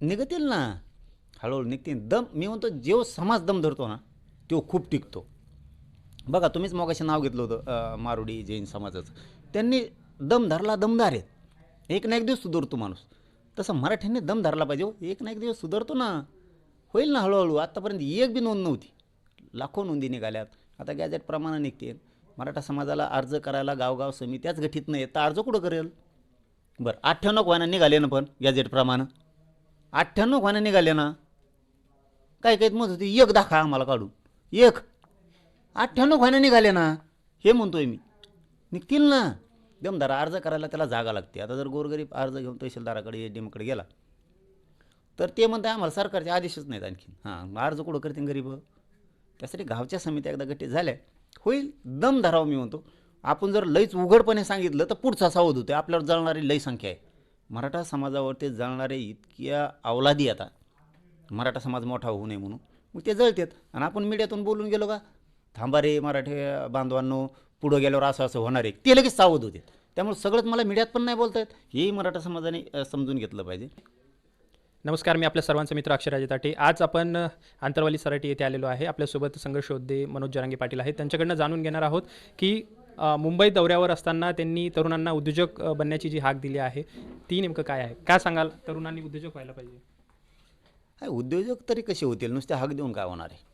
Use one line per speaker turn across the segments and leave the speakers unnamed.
निघतील ना. हळूहळू निघतील. दम मी म्हणतो जेव समाज दम धरतो ना तो खूप टिकतो. बघा तुम्हीच मगाशी नाव घेतलं होतं मारुडी जैन समाजाचं. त्यांनी दम धरला दमदार आहेत. एक ना एक दिवस सुधारतो माणूस. तसं मराठ्यांनी दम धरला पाहिजे हो. एक ना एक दिवस सुधारतो ना. होईल ना हळूहळू. आत्तापर्यंत एक बी नोंद नव्हती. लाखो नोंदी निघाल्यात. आता गॅजेटप्रमाणे निघते मराठा समाजाला अर्ज करायला गावगाव समित्याच गठीत नाही तर अर्ज कुठं करेल? बरं आठ अठ्ठ्याण्णव व्हायना निघाले ना पण गॅजेटप्रमाणे अठ्ठ्याण्णव खाण्या निघाले ना काय काय म्हणत होती एक दाखवा आम्हाला काढून. एक. अठ्ठ्याण्णव खाण्या निघाले ना हे म्हणतोय मी. निघतील ना. दमदार अर्ज करायला त्याला जागा लागते. आता जर गोरगरीब अर्ज घेऊन तहसीलदाराकडे ए डीमकडे गेला तर ते म्हणतात आम्हाला सरकारचे आदेशच नाहीत आणखी हां अर्ज कुठं करतील गरीब? त्यासाठी गावच्या समित्या एकदा गठीत झाल्या. होईल दम धरावं मी म्हणतो. आपण जर लईच उघडपणे सांगितलं तर पुढचा सावध होते आपल्यावर जळणारी लई संख्या आहे. मराठा समाजावरती जळणारे इतक्या अवलादी आता. मराठा समाज मोठा होऊ नये म्हणून. मग ते जळतात. आणि आपण मीडियातून बोलून गेलो का? थांबा रे मराठी बांधवांनो पुढं गेल्यावर असं असं होणार आहे. ते लगेच सावध होते. त्यामुळे सगळंच मला मीडियात पण नाही बोलत आहेत हेही मराठा समाजाने समजून घेतलं पाहिजे.
नमस्कार मी आपल्या सर्वांचा मित्र अक्षराजे ताटे. आज आपण आंतरवाली सराटी येथे आलेलो आहे. आपल्यासोबत संघर्ष योद्धे मनोज जरांगे पाटील आहेत. त्यांच्याकडनं जाणून घेणार आहोत की मुंबई दौऱ्यावर असताना त्यांनी तरुणांना उद्योजक बनण्याची जी हाक दिली आहे ती नेमकं काय आहे? काय सांगाल? तरुणांनी उद्योजक व्हायला पाहिजे.
काय उद्योजक तरी कसे होतील? नुसते हाक देऊन काय होणार आहे?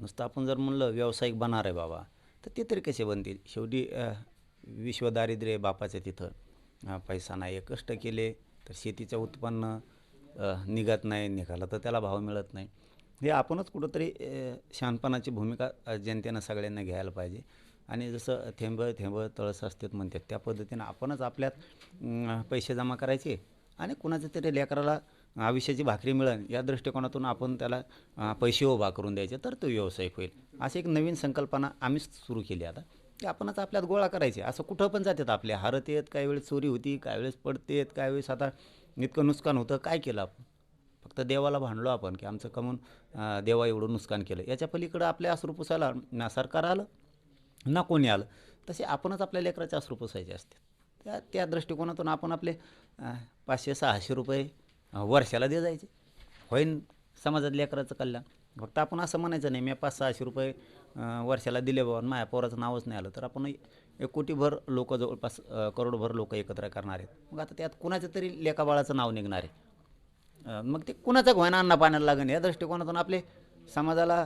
नुसतं आपण जर म्हणलं व्यावसायिक बनणार आहे बाबा तर ते तरी कसे बनतील? शेवटी विश्वदारिद्र्य विश्व दारिद्र्य बापाचं तिथं. पैसा नाही कष्ट केले तर शेतीचं उत्पन्न निघत नाही निघालं तर त्याला भाव मिळत नाही. हे आपणच कुठंतरी शहाणपणाची भूमिका जनतेनं सगळ्यांना घ्यायला पाहिजे. आणि जसं थेंब थेंब तळस असतात म्हणतात त्या पद्धतीनं आपणच आपल्यात पैसे जमा करायचे आणि कुणाच्या तरी लेकराला आयुष्याची भाकरी मिळेल या दृष्टिकोनातून आपण त्याला पैसे उभा करून द्यायचे तर तो व्यावसायिक होईल. अशी एक नवीन संकल्पना आम्हीच सुरू केली आता की आपणच आपल्यात गोळा करायचे. असं कुठं पण जातात आपले हारत येत काही वेळेस चोरी होती काही वेळेस पडतेत काही वेळेस आता इतकं नुकसान होतं काय केलं आपण? फक्त देवाला भांडलो आपण की आमचं कमून देवा एवढं नुकसान केलं. याच्या पलीकडं आपल्या अश्रू पुसायला सरकार आलं ना कोणी आलं तसे आपणच आपल्या लेकरा चारशे रुपये सायचे असते. त्या त्या दृष्टिकोनातून आपण आपले पाचशे सहाशे रुपये वर्षाला दे जायचे. होईन समाजात लेकराचं कल्याण. फक्त आपण असं म्हणायचं नाही मी पाच सहाशे रुपये वर्षाला दिले बाबा माझ्या पोराचं नावच नाही आलं तर आपण एक कोटीभर लोक जवळपास करोडभर लोक एकत्र करणार आहेत. मग आता त्यात कुणाचं तरी लेखाबाळाचं नाव निघणार आहे. मग ते कुणाचा घोयना अन्न पाण्याला लागेल? या दृष्टिकोनातून आपले समाजाला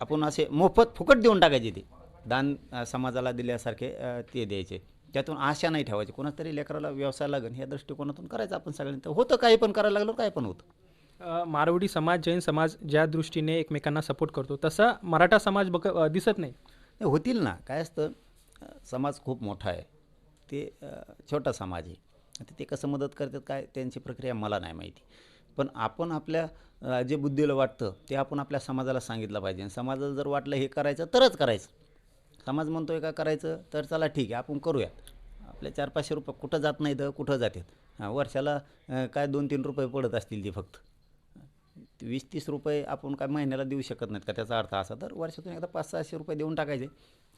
आपण असे मोफत फुकट देऊन टाकायचे ते. दान समाजाला दिल्यासारखे ते द्यायचे. त्यातून आशा नाही ठेवायची. कोणाच तरी लेकराला व्यवसाय लागेल या दृष्टिकोनातून करायचं आपण सगळ्यांनी. तर होतं काही पण करायला लागलं काय पण होतं.
मारवाडी समाज जैन समाज ज्या दृष्टीने एकमेकांना सपोर्ट करतो तसा मराठा समाज बघ दिसत नाही.
होतील ना. काय असतं समाज खूप मोठा आहे. ते छोटा समाज आहे. ते कसं मदत करतात काय त्यांची प्रक्रिया मला नाही माहिती. पण आपण आपल्या जे बुद्धीला वाटतं ते आपण आपल्या समाजाला सांगितलं पाहिजे. समाजाला जर वाटलं हे करायचं तरच करायचं. समाज म्हणतोय का करायचं तर चला ठीक आहे आपण करूया. आपले चार पाचशे रुपये कुठं जात नाही तर कुठं जातात? हां वर्षाला काय दोन तीन रुपये पडत असतील ते फक्त. वीस तीस रुपये आपण काय महिन्याला देऊ शकत नाहीत का? त्याचा अर्थ असा. तर वर्षातून एकदा पाच सहाशे रुपये देऊन टाकायचे.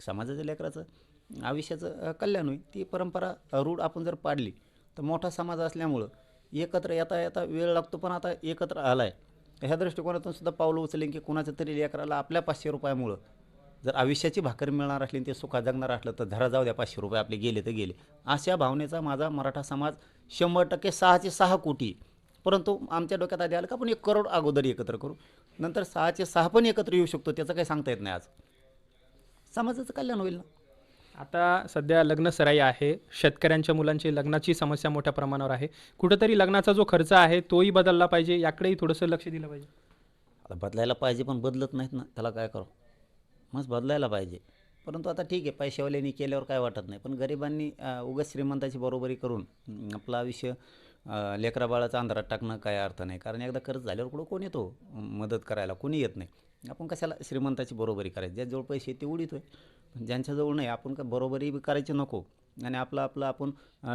समाजाच्या लेकराचं आयुष्याचं कल्याण होईल. ती परंपरा रूढ आपण जर पाडली तर मोठा समाज असल्यामुळं एकत्र येता येता वेळ लागतो पण आता एकत्र आला आहे ह्या दृष्टिकोनातून सुद्धा पावलं उचलेन की कुणाचं तरी लेकराला आपल्या पाचशे रुपयामुळं जर आयुष्याची भाकर मिळणार असली आणि ते सुखा जगणार असलं तर धरा जाऊ द्या पाचशे रुपये आपले गेले तर गेले. अशा भावनेचा माझा मराठा समाज शंभर टक्के सहाचे सहा कोटी. परंतु आमच्या डोक्यात आधी आलं का आपण एक करोड अगोदर एकत्र करू. नंतर सहाचे सहा पण एकत्र येऊ शकतो त्याचं काही सांगता येत नाही आज. समाजाचं कल्याण होईल ना?
आता सध्या लग्न सराई आहे. शेतकऱ्यांच्या मुलांची लग्नाची समस्या मोठ्या प्रमाणावर आहे. कुठंतरी लग्नाचा जो खर्च आहे तोही बदलला पाहिजे. याकडेही थोडंसं लक्ष दिलं पाहिजे.
आता बदलायला पाहिजे पण बदलत नाहीत ना. त्याला काय करू? मग बदलायला पाहिजे. परंतु आता ठीक आहे पैशावाल्यांनी केल्यावर काय वाटत नाही. पण गरिबांनी उगाच श्रीमंताची बरोबरी करून आपलं आयुष्य लेकरा बाळाचा अंधारात टाकणं काय अर्थ नाही. कारण एकदा कर्ज झाल्यावर कुठं कोण येतो मदत करायला? कोणी येत नाही. आपण कशाला श्रीमंताची बरोबरी करायची? ज्याजवळ पैसे ते उडीतोय ज्यांच्याजवळ नाही आपण काय बरोबरी बी करायची नको. आणि आपलं आपलं आपण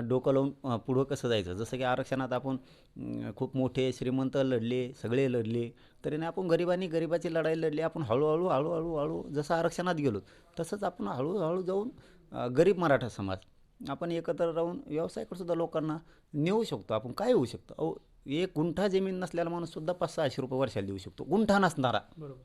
डोकं लावून पुढं कसं जायचं? जसं की आरक्षणात आपण खूप मोठे श्रीमंत लढले सगळे लढले तरी नाही आपण गरिबांनी गरिबाची लढाई लढली आपण हळूहळू हळूहळू हळू जसं आरक्षणात गेलो तसंच आपण हळूहळू जाऊन गरीब मराठा समाज आपण एकत्र राहून व्यवसायकडेसुद्धा लोकांना नेऊ शकतो. आपण काय होऊ शकतो? अहो एक गुंठा जमीन नसलेला माणूससुद्धा पाच सहाशे रुपये वर्षाला देऊ शकतो. गुंठा नसणारा.
बरोबर.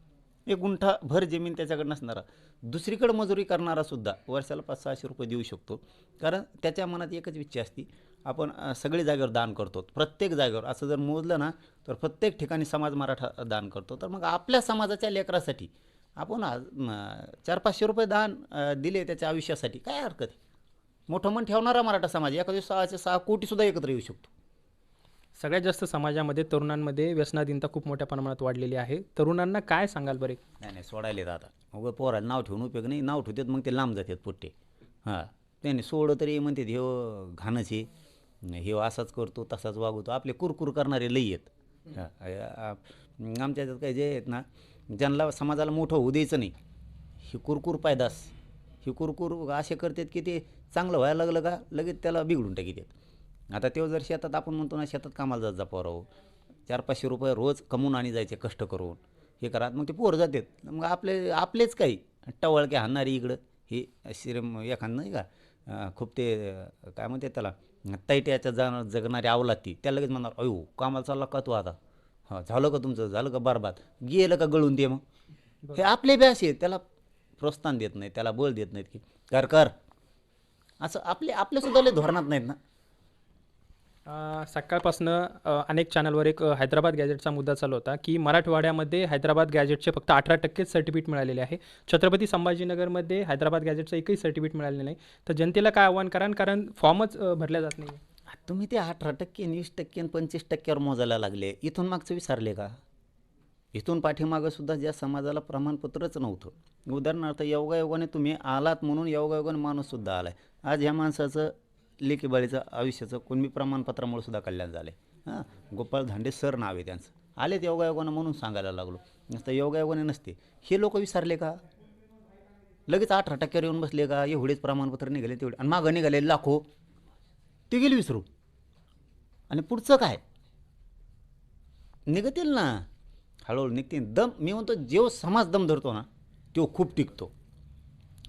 एक गुंठा भर जमीन त्याच्याकडे नसणारा दुसरीकडे मजुरी करणारासुद्धा वर्षाला पाच सहाशे रुपये देऊ शकतो. कारण त्याच्या मनात एकच इच्छा असते आपण सगळे सगळी जागेवर दान करतो. प्रत्येक जागेवर असं जर मोजलं ना तर प्रत्येक ठिकाणी समाज मराठा दान करतो. तर मग आपल्या समाजाच्या लेकरासाठी आपण आज, चार पाचशे रुपये दान दिले त्याच्या आयुष्यासाठी काय हरकत आहे? मोठं मन ठेवणारा मराठा समाज एका दिवस सहाशे सहा कोटीसुद्धा एकत्र येऊ शकतो.
सगळ्यात जास्त समाजामध्ये तरुणांमध्ये व्यसनाधीनता खूप मोठ्या प्रमाणात वाढलेली आहे. तरुणांना काय सांगाल बरे?
नाही नाही सोडायला येत आता. मग पोराला नाव ठेवून उपयोग नाही. नाव ठेवतात मग ते लांब जातात पुट्टे. हां. त्याने सोडं तरी म्हणतात हे हो, घाणच आहे. हे हो, असाच करतो तसाच वागवतो. आपले कुरकुर करणारे लई आहेत. हां, आमच्या याच्यात काही जे आहेत ना ज्यांना समाजाला मोठं होऊ द्यायचं नाही. ही कुरकुर पायदास. ही कुरकुर असे करतात की ते चांगलं व्हायला लागलं का लगेच त्याला बिघडून टाकी देत. आता तेव्हा जर शेतात आपण म्हणतो ना शेतात कामाला जात जा पोराहो चार पाचशे रुपये रोज कमवून आणि जायचे कष्ट करून. हे करा मग ते पोर जातात. मग आपले आपलेच काही. टवळके हाणणारी इकडं. हे श्रीम एखादं नाही का खूप ते काय म्हणते त्याला तैट्याच्या जा जगणारी आवला ती. त्या लगेच म्हणणार अयो कामाला चालला का तू आता? हां झालं का तुमचं? झालं का बरबाद? गेलं का गळून दे मग? हे आपले बी असे त्याला प्रोत्साहन देत नाही त्याला बळ देत नाहीत की कर कर. असं आपले आपलेसुद्धा लय धोरणात नाहीत ना.
सकाळपासनं अनेक चॅनलवर एक हैदराबाद गॅजेटचा मुद्दा चालू होता की मराठवाड्यामध्ये हैदराबाद गॅजेटचे फक्त अठरा टक्केच सर्टिफिकेट मिळालेले आहे. छत्रपती संभाजीनगरमध्ये हैदराबाद गॅजेटचं एकही सर्टिफिकेट मिळालेलं नाही. तर जनतेला काय आव्हान कराल कारण फॉर्मच भरल्या जात नाही
तुम्ही ते अठरा टक्के वीस टक्के आणि पंचवीस टक्क्यावर मोजायला लागले. इथून मागचं विसरले का? इथून पाठीमागंसुद्धा ज्या समाजाला प्रमाणपत्रच नव्हतं. उदाहरणार्थ योगायोगाने तुम्ही आलात म्हणून योगायोगाने माणूससुद्धा आला आहे आज ह्या माणसाचं लेकीबाळीचं आयुष्याचं कोणी प्रमाणपत्रामुळे सुद्धा कल्याण झालं आहे हां गोपाळ धांडे सर नाव आहे त्यांचं. आलेत योगायोगानं म्हणून सांगायला लागलो. नसतं योगायोगाने नसते. हे लोक विसरले का? लगेच अठरा टक्क्यावर येऊन बसले का? एवढेच प्रमाणपत्र निघाले तेवढे. आणि मागं निघाले लाखो. ते गेले विसरू आणि पुढचं काय? निघतील ना. हळूहळू निघतील. दम मी म्हणतो जेव समाज दम धरतो ना तो खूप टिकतो.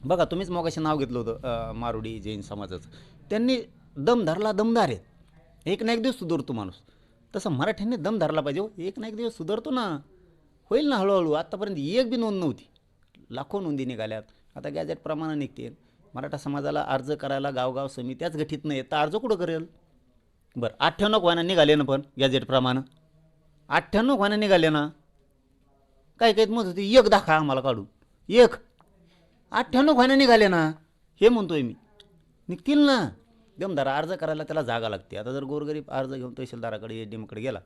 बघा तुम्हीच मगाशी नाव घेतलं होतं मारुडी जैन समाजाचं. त्यांनी दम धरला दमदार आहेत. एक ना एक दिवस सुधारतो माणूस. तसं मराठ्यांनी दम धरला पाहिजे हो. एक ना एक दिवस सुधारतो ना. होईल ना हळूहळू. आत्तापर्यंत एक बी नोंद नव्हती. लाखो नोंदी निघाल्यात. आता गॅजेट प्रमाणे मराठा समाजाला अर्ज करायला गावगाव समित्याच गठीत नाही तर अर्ज कुठं करेल? बरं अठ्ठ्याण्णव व्हायना निघाले ना पण गॅजेटप्रमाणे अठ्ठ्याण्णव व्हायना निघाले ना. काय काय मत होती एक दाखवा आम्हाला काढून. एक. अठ्ठ्याण्णव व्हायना निघाले ना. हे म्हणतोय मी. निघतील ना. दमदारा अर्ज करायला त्याला जागा लागते. आता जर गोरगरीब अर्ज घेऊन तहसीलदाराकडे ए डीमकडे गेला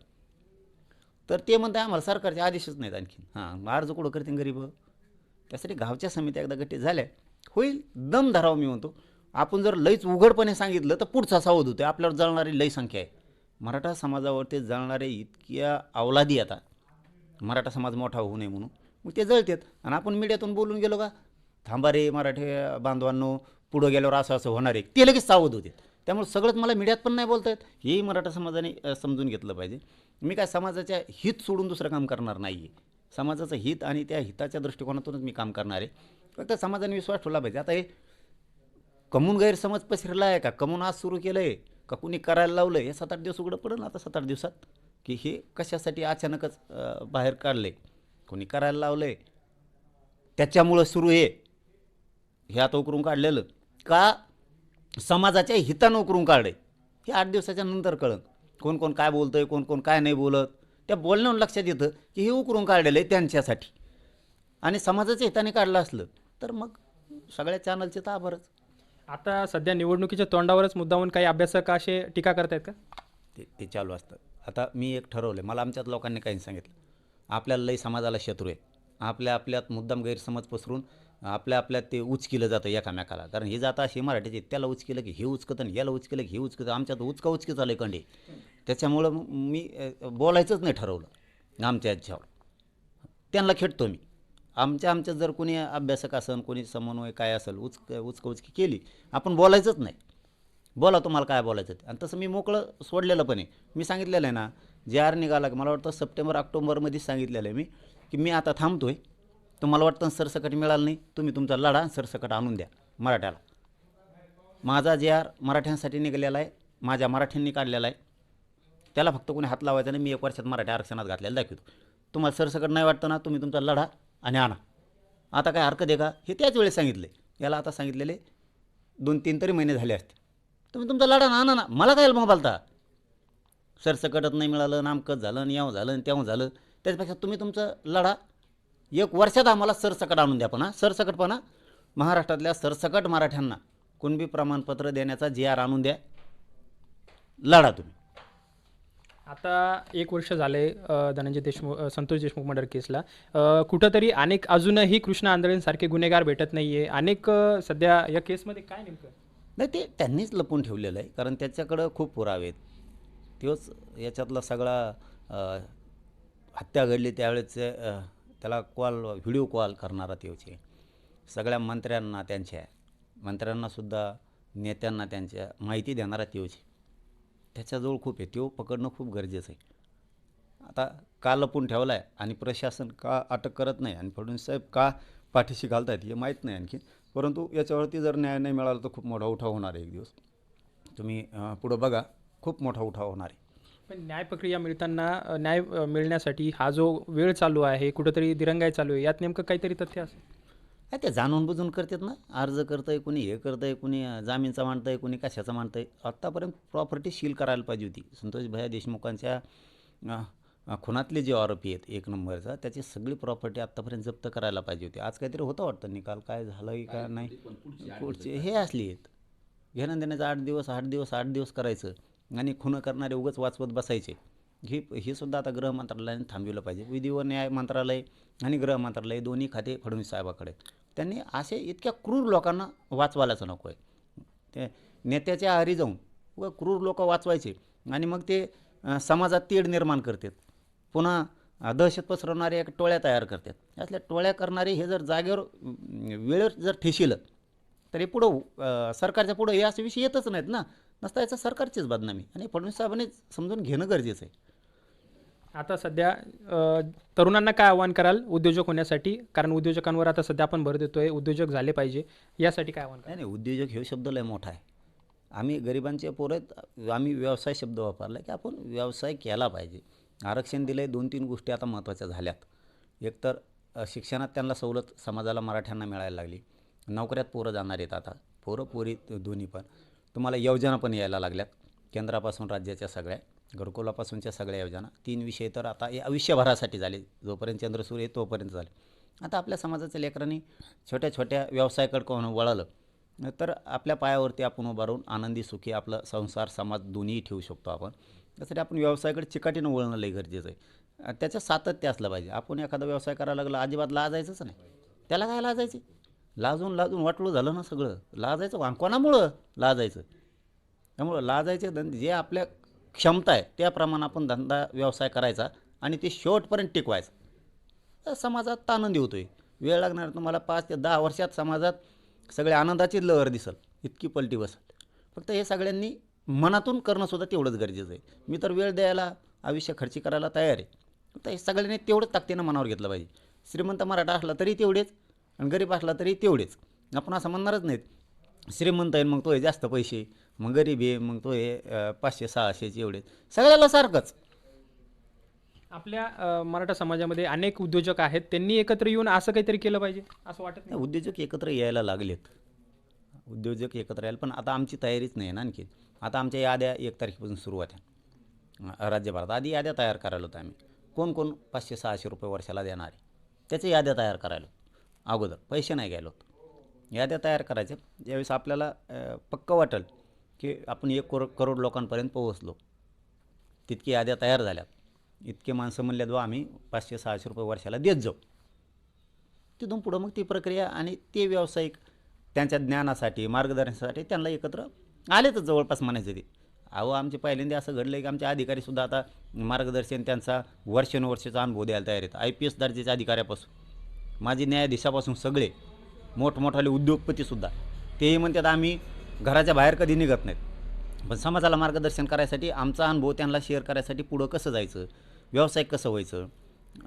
तर ते म्हणते आम्हाला सरकारचे आदेशच नाहीत आणखी हां अर्ज कुठं करते गरीब? त्यासाठी गावच्या समित्या एकदा गट्टी झाल्या. होईल दम धरावं मी म्हणतो. आपण जर लईच उघडपणे सांगितलं तर पुढचा सावध होतो आपल्यावर जळणारी लई संख्या आहे. मराठा समाजावरती जळणारे इतक्या अवलादी आता मराठा समाज मोठा होऊ नये म्हणून. मग ते जळतात. आणि आपण मीडियातून बोलून गेलो का? थांबा रे मराठी बांधवांनो पुढं गेल्यावर असं असं होणार आहे. ते लगेच सावध होते. त्यामुळे सगळंच मला मीडियात पण नाही बोलता येत. हेही मराठा समाजाने समजून घेतलं पाहिजे. मी काय समाजाच्या हित सोडून दुसरं काम करणार नाही आहे समाजाचं हित आणि त्या हिताच्या दृष्टिकोनातूनच मी काम करणार आहे. फक्त समाजाने विश्वास ठेवला पाहिजे. आता हे कमून गैरसमज पसरला आहे का? कमून आज सुरू केलं आहे का कुणी करायला लावलं आहे हे सात आठ दिवस उघडं पडेल आता सात आठ दिवसात? की हे कशासाठी अचानकच बाहेर बाहेर काढले कोणी करायला लावलं आहे त्याच्यामुळं सुरू आहे. हे आता उकरून काढलेलं. का? समाजाच्या हितानं उकरून काढे हे आठ दिवसाच्या नंतर कळन. कोण कोण काय बोलतं आहे कोण कोण काय नाही बोलत. त्या बोलण्यावर लक्षात येतं की हे उकरून काढलेलं आहे त्यांच्यासाठी. आणि समाजाच्या हिताने काढलं असलं तर मग सगळ्या चॅनलचे तर आभारच
आता सध्या निवडणुकीच्या तोंडावरच मुद्दाहून काही अभ्यासक असे टीका करतायत का?
ते ते चालू असतं. आता मी एक ठरवलं मला आमच्यात लोकांनी काही सांगितलं. आपल्याला लई समाजाला शत्रू आहे. आपल्या आपल्यात मुद्दाम गैरसमज पसरून आपल्या आपल्यात ते उचकिलं जातं एकामेकाला. कारण हे जातं असे मराठीचे त्याला उचकिलं की हे उचकतं आणि याला उचकिलं की हे उचकतं. आमच्यात उचका उचकी चालू आहे कंडे. त्याच्यामुळं मी बोलायचंच नाही ठरवलं. आमच्या याच्यावर त्यांना खेळतो मी. आमच्या आमच्यात जर कोणी अभ्यासक असेल कोणी समन्वय काय असेल उचक उचक उचकी केली आपण बोलायचंच नाही. बोला तुम्हाला काय बोलायचं ते आणि तसं मी मोकळं सोडलेलं पण आहे. मी सांगितलेलं आहे ना जे आर निघाला की मला वाटतं सप्टेंबर ऑक्टोबरमध्येच सांगितलेलं आहे मी की मी आता थांबतो आहे तुम्हाला वाटतं सरसकट मिळालं नाही तुम्ही तुमचा लढा सरसकट आणून द्या मराठ्याला. माझा जे आर मराठ्यांसाठी निघालेला आहे माझ्या मराठ्यांनी काढलेला आहे त्याला फक्त कोणी हात लावायचा नाही मी एक वर्षात मराठी आरक्षणात घातलेलं दाखवतो. तुम्हाला सरसकट नाही वाटतं ना तुम्ही तुमचा लढा आणि आणा. आता काय हरकत आहे का? हे त्याच वेळेस सांगितले. याला आता सांगितलेले दोन तीन तरी महिने झाले असते तुम्ही तुमचा लढा ना आणा ना. मला काय मोबालता सरसकटच नाही मिळालं नामकत झालं आणि याव झालं आणि त्याव झालं. त्याच्यापेक्षा तुम्ही तुमचं लढा एक वर्षात आम्हाला सरसकट आणून द्या पण सरसकट पण हा. महाराष्ट्रातल्या सरसकट मराठ्यांना कुणबी प्रमाणपत्र देण्याचा जी आर आणून द्या. लढा तुम्ही.
आता एक वर्ष झाले धनंजय देशमुख संतोष देशमुख मर्डर केसला. कुठंतरी अनेक अजूनही कृष्ण आंधळेंसारखे गुन्हेगार भेटत नाही आहे अनेक सध्या या केसमध्ये काय नेमकं?
नाही ते त्यांनीच लपून ठेवलेलं आहे कारण त्याच्याकडं खूप पुरावे आहेत. तोच याच्यातला सगळा हत्या घडली त्यावेळेचे अ, त्याला कॉल व्हिडिओ कॉल करणारा तोच सगळ्या मंत्र्यांना त्यांच्या मंत्र्यांनासुद्धा नेत्यांना त्यांच्या माहिती देणारा तोच आहे त्याच्याजवळ खूप आहे. तो पकडणं खूप गरजेचं आहे. आता का लपून ठेवला आहे आणि प्रशासन का अटक करत नाही आणि फडणवीस साहेब का पाठीशी घालतायत हे माहीत नाही आणखी. परंतु याच्यावरती जर न्याय नाही मिळाला तर खूप मोठा उठाव होणार आहे एक दिवस. तुम्ही पुढं बघा. खूप मोठा उठाव होणार आहे.
पण न्याय प्रक्रिया मिळताना अ, न्याय अ, मिळण्यासाठी हा जो वेळ चालू आहे कुठंतरी दिरंगाई चालू आहे यात नेमकं काहीतरी तथ्य असेल.
हा ते जाणून बुजून करतात ना. अर्ज करतंय कुणी हे करतंय कुणी अं, जामीनचा मांडतंय कुणी कशाचा मांडतंय. आत्तापर्यंत प्रॉपर्टी सील करायला पाहिजे होती. संतोष भैया देशमुखांच्या अं, अं, खुनातले जे आरोपी आहेत एक नंबरचा त्याची सगळी प्रॉपर्टी आत्तापर्यंत जप्त करायला पाहिजे होती. आज काहीतरी होतं वाटतं निकाल काय झालं का नाही. पुढचे हे असली आहेत. घेणं देण्याचं आठ दिवस आठ दिवस आठ दिवस करायचं. आणि खुनं करणारे उगंच वाचवत बसायचे. हे हे सुद्धा आता गृह मंत्रालयाने थांबविलं पाहिजे. विधी व न्याय मंत्रालय आणि गृह मंत्रालय दोन्ही खाते फडणवीस साहेबाकडे. त्यांनी असे इतक्या क्रूर लोकांना वाचवायलाच नको आहे. ते नेत्याच्या आहारी जाऊन व क्रूर लोक वाचवायचे आणि मग ते समाजात तीड निर्माण करतात. पुन्हा दहशत पसरवणारे एक टोळ्या तयार करतात. असल्या टोळ्या करणारे हे जर जागेवर अं, वेळेवर जर ठेशिलं तर हे पुढं सरकारच्या पुढं हे असे विषय येतच नाहीत ना. नसता याचं सरकारचीच बदनामी. आणि फडणवीस साहेबांनी समजून घेणं गरजेचं आहे.
आता सध्या तरुणांना काय आव्हान कराल उद्योजक होण्यासाठी? कारण उद्योजकांवर आता सध्या आपण भर देतोय उद्योजक झाले पाहिजे. यासाठी काय आव्हान
नाही नाही उद्योजक हे शब्द लय मोठा आहे. आम्ही गरिबांचे पोरं आहेत आम्ही व्यवसाय शब्द वापरला की आपण व्यवसाय केला पाहिजे. आरक्षण दिलं दोन तीन गोष्टी आता महत्त्वाच्या झाल्यात. एकतर शिक्षणात त्यांना सवलत समाजाला मराठ्यांना मिळायला लागली. नोकऱ्यात पोरं जाणार आहेत आता. पोरं पोरी दोन्ही पण. तुम्हाला योजना पण यायला लागल्यात. केंद्रापासून राज्याच्या सगळ्या घरकुलापासूनच्या सगळ्या योजना. तीन विषय तर आता हे आयुष्यभरासाठी झाले. जोपर्यंत चंद्रसूर आहे तोपर्यंत झाले. आता आपल्या समाजाच्या लेकरांनी छोट्या छोट्या व्यवसायाकडे कोण वळालं तर आपल्या पायावरती आपण उभारून राहून आनंदी सुखी आपलं संसार समाज दोन्हीही ठेवू शकतो आपण. त्यासाठी आपण व्यवसायाकडे चिकाटीनं वळणं लई गरजेचं आहे. त्याचं सातत्य असलं पाहिजे. आपण एखादा व्यवसाय करायला लागला अजिबात लाजायचंच नाही. त्याला काय लाजायची? लाजून लाजून वाटलं झालं ना सगळं. लाजायचं वां कोणामुळं लाजायचं? त्यामुळं लाजायचे धंदे जे आपल्या क्षमता आहे त्याप्रमाणे आपण धंदा व्यवसाय करायचा आणि ते शेवटपर्यंत टिकवायचं. तर समाजात आनंदी होतो आहे वेळ लागणार तुम्हाला पाच ते दहा वर्षात समाजात सगळ्या आनंदाची लहर दिसल इतकी पलटी बसल. फक्त हे सगळ्यांनी मनातून करणंसुद्धा तेवढंच गरजेचं आहे. मी तर वेळ द्यायला आयुष्य खर्ची करायला तयार आहे. फक्त हे सगळ्यांनी तेवढंच ताकदीनं मनावर घेतलं पाहिजे. श्रीमंत मराठा असला तरी तेवढेच. आणि गरीब असला तरी तेवढेच. आपण असं म्हणणारच नाहीत. श्रीमंत आहे मग तो हे जास्त पैसे. मग गरीब आहे मग तो हे पाचशे सहाशेचे एवढे. सगळ्याला सारखंच.
आपल्या मराठा समाजामध्ये अनेक उद्योजक आहेत. त्यांनी एकत्र येऊन असं काहीतरी केलं पाहिजे? असं वाटत नाही?
उद्योजक एकत्र यायला लागलेत. उद्योजक एकत्र यायला पण आता आमची तयारीच नाही ना आणखी. आता आमच्या याद्या एक तारखेपासून सुरुवात आहे राज्यभरात आधी याद्या तयार करायला होतं आम्ही. कोण कोण पाचशे सहाशे रुपये वर्षाला देणार. आहे त्याच्या याद्या तयार करायला अगोदर. पैसे नाही घ्यायला होतं. याद्या तयार करायच्या ज्यावेळेस आपल्याला पक्क वाटेल की आपण एक करोड करोड लोकांपर्यंत पोहोचलो. तितकी याद्या तयार झाल्यात इतके माणसं म्हणल्यात बा आम्ही पाचशे सहाशे रुपये वर्षाला देत जाऊ. तिथून पुढं मग ती प्रक्रिया आणि ते व्यावसायिक त्यांच्या ज्ञानासाठी मार्गदर्शनासाठी त्यांना एकत्र आलेतच जवळपास म्हणायचं ते. अहो आमचे पहिल्यांदा असं घडलं की आमचे अधिकारीसुद्धा आता मार्गदर्शन त्यांचा वर्षानुवर्षाचा अनुभव द्यायला तयार आहेत. आय पी एस दर्जाच्या अधिकाऱ्यापासून. माझे न्यायाधीशापासून सगळे मोठमोठाले उद्योगपतीसुद्धा तेही म्हणतात आम्ही घराच्या बाहेर कधी निघत नाहीत. पण समाजाला मार्गदर्शन करायसाठी आमचा अनुभव त्यांना शेअर करायसाठी पुढं कसं जायचं व्यावसायिक कसं व्हायचं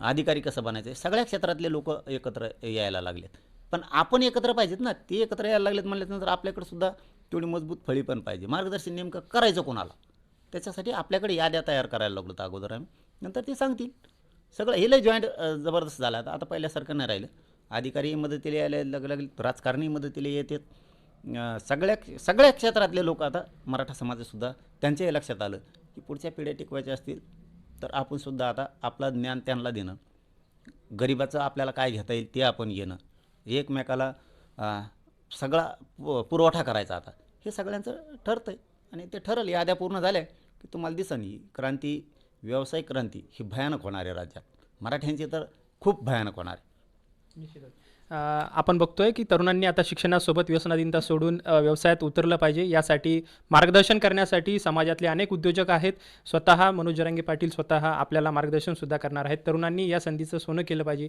अधिकारी कसं बनायचं सगळ्या क्षेत्रातले लोक एकत्र यायला लागलेत. पण आपण एकत्र पाहिजेत ना ते एकत्र यायला लागलेत म्हटल्यानंतर आपल्याकडे सुद्धा तेवढी मजबूत फळी पण पाहिजे. मार्गदर्शन नेमकं करायचं कोणाला? त्याच्यासाठी आपल्याकडे याद्या तयार करायला लागलो तर अगोदर आम्ही. नंतर ते सांगतील. सगळं हे लय जॉईंट जबरदस्त झालं. आता आता पहिल्यासारखं नाही राहिलं. अधिकारी मदतीला यायला लग लागले राजकारणी मदतीला येतात. अं, सगळ्या सगळ्या क्षेत्रातले लोक आता मराठा समाजसुद्धा त्यांच्याही लक्षात आलं की पुढच्या पिढ्या टिकवायच्या असतील तर आपणसुद्धा आता आपलं ज्ञान त्यांना देणं. गरिबाचं आपल्याला काय घेता येईल ते आपण येणं एकमेकाला सगळा पु- पुरवठा करायचा आता. हे सगळ्यांचं ठरतं आहे आणि ते ठरलं याद्या पूर्ण झाल्या की तुम्हाला दिसन ही. क्रांती व्यावसायिक क्रांती ही भयानक होणार आहे राज्यात. मराठ्यांची तर खूप भयानक होणार आहे.
आपण बघतोय की तरुणांनी आता शिक्षणासोबत व्यसनाधीनता सोडून व्यवसायात उतरलं पाहिजे. यासाठी मार्गदर्शन करण्यासाठी समाजातले अनेक उद्योजक आहेत. स्वतः मनोज जरांगे पाटील स्वतः आपल्याला मार्गदर्शन सुद्धा करणार आहेत. तरुणांनी या संधीचं सोनं केलं पाहिजे.